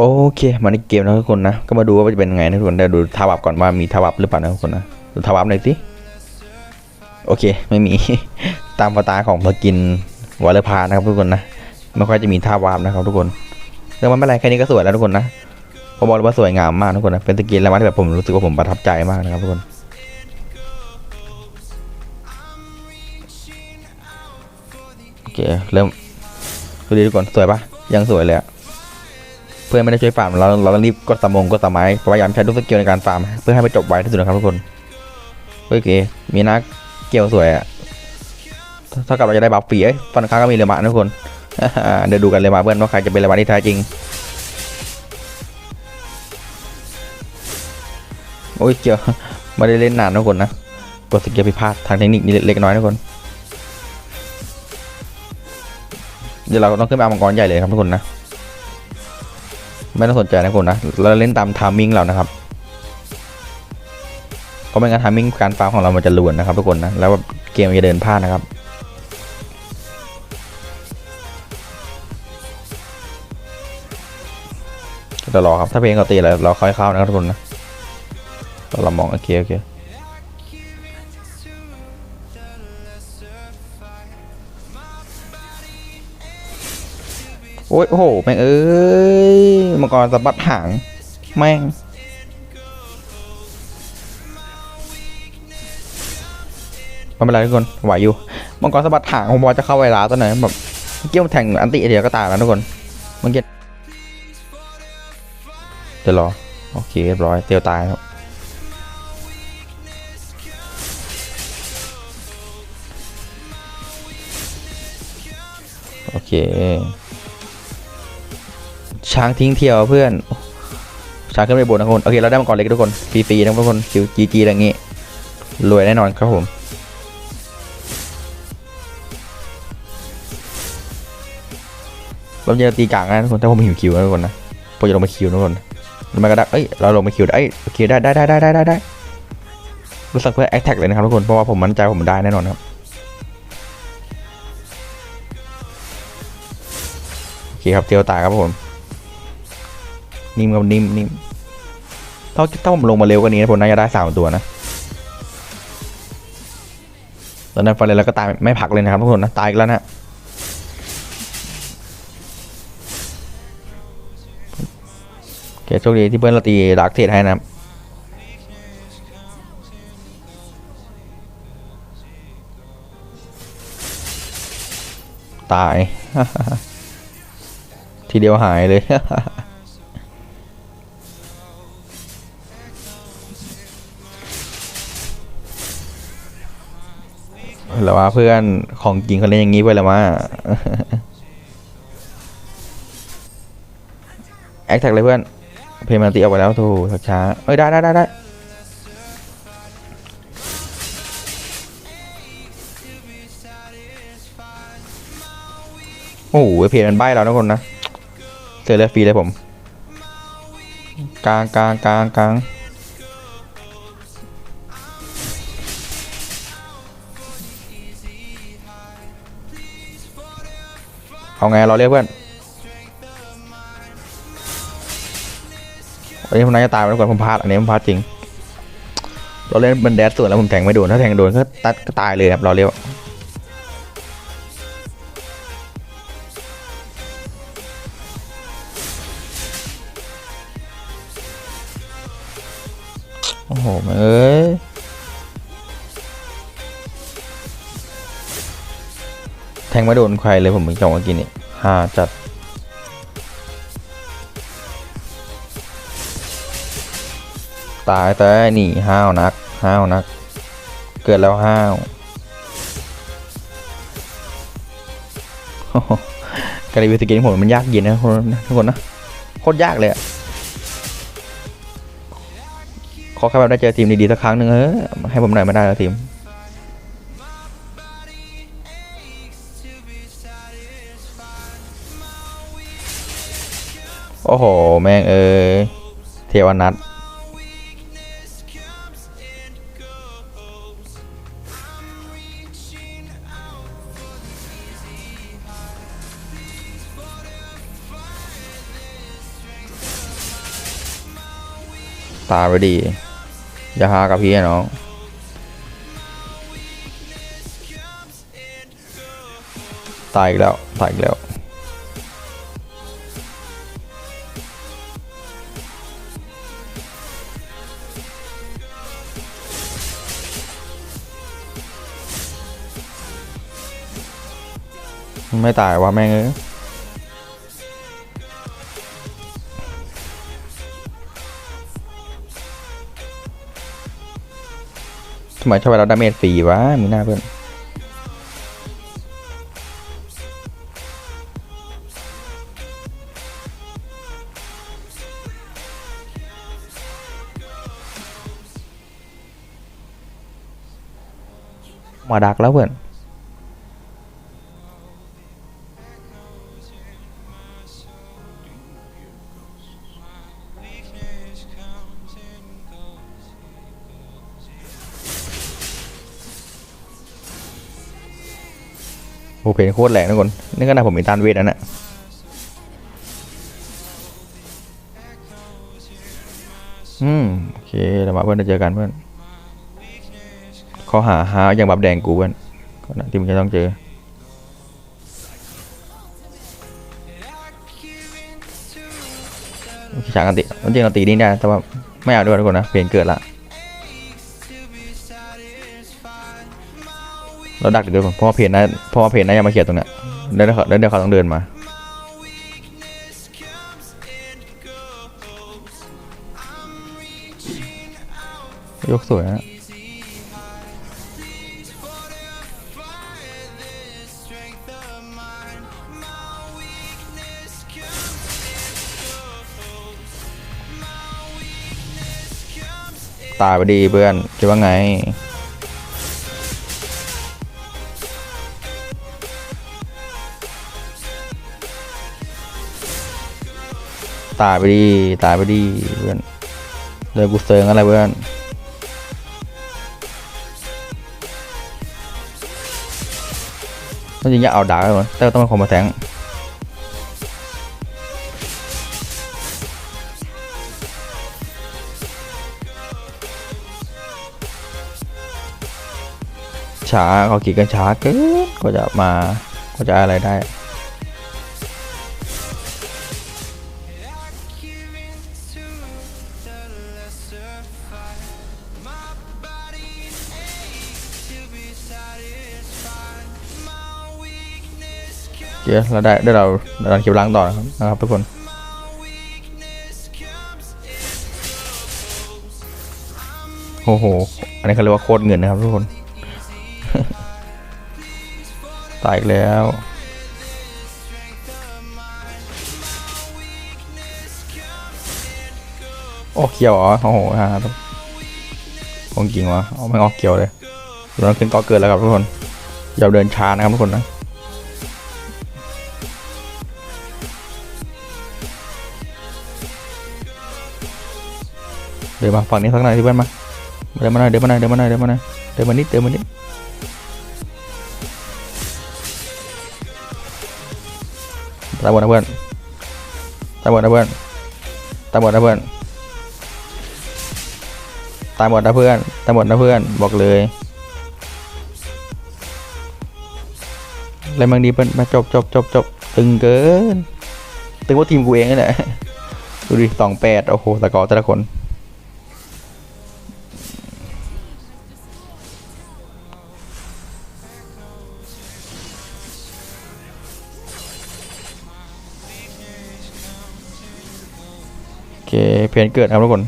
โอเคมาในเกมนะทุกคนนะ ก็มาดูว่าจะเป็นไงนะทุกคนได้ดูทาวับก่อนว่ามีทาวับหรือเปล่านะทุกคนนะดูทาวับหน่อยสิโอเค ไม่มีตามสไตล์ของสกินวอลเลอร์พานะครับทุกคนนะไม่ค่อยจะมีท่าวาบนะครับทุกคนแต่มันไม่เป็นไรแค่นี้ก็สวยแล้วทุกคนนะผมบอกเลยว่าสวยงามมากทุกคนนะเป็นสกินแล้วว่าที่แบบผมรู้สึกว่าผมประทับใจมากนะครับทุกคนโอเคเริ่มดูดีทุกคนสวยปะยังสวยเลยอะ เพื่อนไม่ได้ช่วยฟาร์มเราเราต้องรีบกดสมองกดสมัยพยายามใช้ทุกสกิลในการฟาร์มเพื่อให้ไปจบไวที่สุดนะครับทุกคนโอเคมีนักเกี่ยวสวยอะเท่ากับเราจะได้บัฟฟรีเอ้ยฟันค้างก็มีเรือมาทุกคนเดี๋ยวดูกันเลยมาเพื่อนว่าใครจะเป็นเรือมาที่แท้จริงโอ้ยเกี่ยวไม่ได้เล่นนานนะทุกคนนะกดสกิลผิดพลาดทางเทคนิคนิดเล็กน้อยนะทุกคนเดี๋ยวเราต้องขึ้นไปเอามังกรใหญ่เลยครับทุกคนนะ ไม่ต้องสนใจนะทุกคนนะ เราเล่นตามทามมิ่งเรานะครับ เพราะไม่งั้นทามมิ่งการฟาร์มของเรามันจะลวนนะครับทุกคนนะ แล้วเกมจะเดินพลาดนะครับเดี๋ยวรอครับ ถ้าเพลงเขาตีแล้วเราค่อยเข้านะครับทุกคนนะเรามองโอเคโอเค โอ้ยโอ้โหแม่งเอ้ยมังกรสะบัดหาง แม่งไม่เป็นไรทุกคนไหวอยู่มังกรสะบัดหางผมว่าจะเข้าเวลาตอนไหนแบบเกี้มันแทงอันติเดียวก็ตายแล้วทุกคนเมื่อกี้เดี๋ยวรอโอเคเรียบร้อยเตียวตายครับโอเค ช้างทิ้งเที่ยวเพื่อนช้างขึ้นไปบนนะทุกคน โอเค เราได้มังกรเล็กทุกคนฟรีๆนะทุกคนคิวจีจีอะไรอย่างงี้รวยแน่นอนครับผมเราจะตีกลางนะทุกคนถ้าผมหิวคิวนะทุกคนนะผมจะลงมาคิวนะทุกคนมันก็ได้เอ้ย เราลงมาคิวได้เอ้ยโอเคได้ได้ได้ได้ได้ได้ได้รู้สึกเพื่อแอคแท็กเลยนะครับทุกคน เพราะว่าผมมั่นใจผมได้แน่นอนครับโอเคครับเตียวตายครับผม นิ่มครับนิ่มนิ่มถ้าถ้าผมลงมาเร็วกว่านี้นะผมน่าจะได้สามตัวนะตอนนั้นฟาเรนแล้วก็ตายไม่พักเลยนะครับทุกคนนะตายอีกแล้วนะโอเคโชคดีที่เพื่อนเราตีดากเทรดให้นะครับตาย ทีเดียวหายเลย แล้วว่าเพื่อนของจริงเขาเล่นอย่างนี้ไปแล้วว่าแอคแท็กเลยเพื่อน เพย์มันตีออกไปแล้วถูกช้าเอ้ยได้ได้ได้ได้โอ้โหเพย์มันใบ้เราทุกคนนะเสียเลือดฟรีเลยผม กลางกลางกลางกลาง เอาไงเราเรียกเพื่อนวันนี้ผมน่าจะตายไปแล้วก่อนผมพลาดอันนี้ผมพลาดจริง เราเล่นเป็นแดดส่วนแล้วผมแทงไม่โดนถ้าแทงโดนก็ตัดก็ตายเลยครับเราเรียกโอ้โหเอ้ย แทงไม่โดนใครเลยผมเพิ่งจองเมื่อกี้นี่ฮาจัด ตายแต่นี่ห้าวนักห้าวนัก เกิดแล้วห้าวการรีวิวสกินของผมมันยากเย็นนะทุกคนนะทุกคนนะโคตรยากเลยขอแค่แบบได้เจอทีมดีๆสักครั้งหนึ่งเออให้ผมหน่อยไม่ได้แล้วทีม โอ้โห แม่งเอ้ยเทวนัทตาไปดี อย่าหากับพี่อะน้องตายอีกแล้ว ตายอีกแล้ว ไม่ตายวะแม่งเอ้ยทำไมชอบไปเราดาเมจฟรีวะมีหน้าเพื่อนมาดักแล้วเพื่อน เพนโคตรแรงทุกคนนี่ก็น่าผมมีตานเวทนั่นแหละอืมโอเคเดี๋ยวมาเพื่อนเจอกันเพื่อนข้อหาหาอย่างบับแดงกูเพื่อนก็นะที่มึงจะต้องเจอฉากกันติจริงเราตีนี่ได้แต่ว่าไม่เอาด้วยทุกคนนะเพนเกิดละ เราดักเดี๋ยวก่อนเพราะว่าเพนนะเพราะว่าเพนนะยังมาเขียนตรงเนี้ยแล้วเดี๋ยวเขาแล้วเดี๋ยวเขาต้องเดินมา ยกสวยนะตายไปดีเพื่อนคิดว่าไง ตายไปดีตายไปดีเพื่อนเลยกูเซิงอะไรเพื่อนต้องจริงอยากเอาดาร์กเลยแต่ต้องเป็นคนมาแทงช้าเขาขี่กันช้าเกินก็จะมาก็จะอะไรได้ โอเคเราได้ได้เราเราเก็บล้างต่อนะครับทุกคนโอ้โห อันนี้เขาเรียกว่าโคตรเงินนะครับทุกคน ตายแล้วโอ้เกี่ยวเหรอโอ้โหฮะของจริงวะเอาไม่ออกเกี่ยวเลยเราขึ้นก็เกินแล้วครับทุกคนอย่าเดินช้านะครับทุกคนนะ เดินมาฝั่งนี้สักหน่อยที่เพื่อนมาเดินมาหน่อยเดินมาหน่อยเดินมาหน่อยเดินมาหน่อยเดินมานิดเดินมานิดตายหมดนะเพื่อนตายหมดนะเพื่อนตายหมดนะเพื่อนตายหมดนะเพื่อนตายหมดนะเพื่อนบอกเลยอะไรบางดีเพื่อนมาจบจบจบจบตึงเกิน ตึงว่าทีมกูเองนั่แหละดูดิสองแปดโอ้โหตะกอแต่ละคน เคเพนเกิดครับทุกคน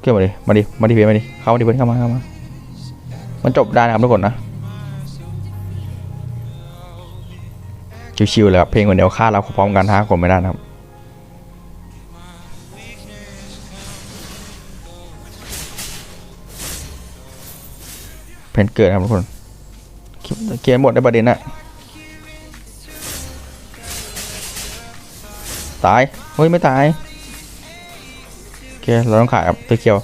เกิดมาดิมาดิมาดิเพนมาดิเข้ามาดิเพนเข้ามาเข้ามามันจบได้นะครับทุกคนนะชิวๆเลยครับเพลงคนเดียวฆ่าเราพร้อมกันห้าคนไม่ได้นะครับเพนเกิดครับทุกคนเขียนหมดในประเด็นน่ะ ตาย เฮ้ย ไม่ตาย โอเค เราต้องขายครับตัวเขียว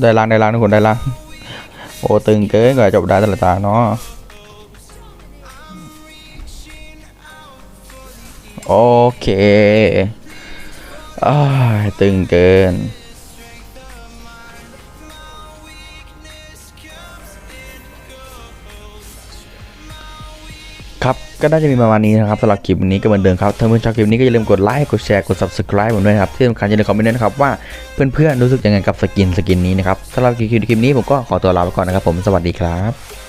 ได้ล้างได้ล้างทุกคนได้ล้าง โอ้ ตึงเกินกว่าจบได้แต่ละตาเนาะโอเคอ้าตึงเกิน ก็น่าจะมีประมาณนี้นะครับสำหรับคลิปนี้ก็เหมือนเดิมครับถ้าเพื่อนชอบคลิปนี้ก็อย่าลืมกดไลค์กดแชร์กด subscribe ผมด้วยนะครับที่สำคัญอย่าลืมคอมเมนต์นะครับว่าเพื่อนๆรู้สึกยังไงกับสกินสกินนี้นะครับสำหรับคลิปนี้ผมก็ขอตัวลาไปก่อนนะครับผมสวัสดีครับ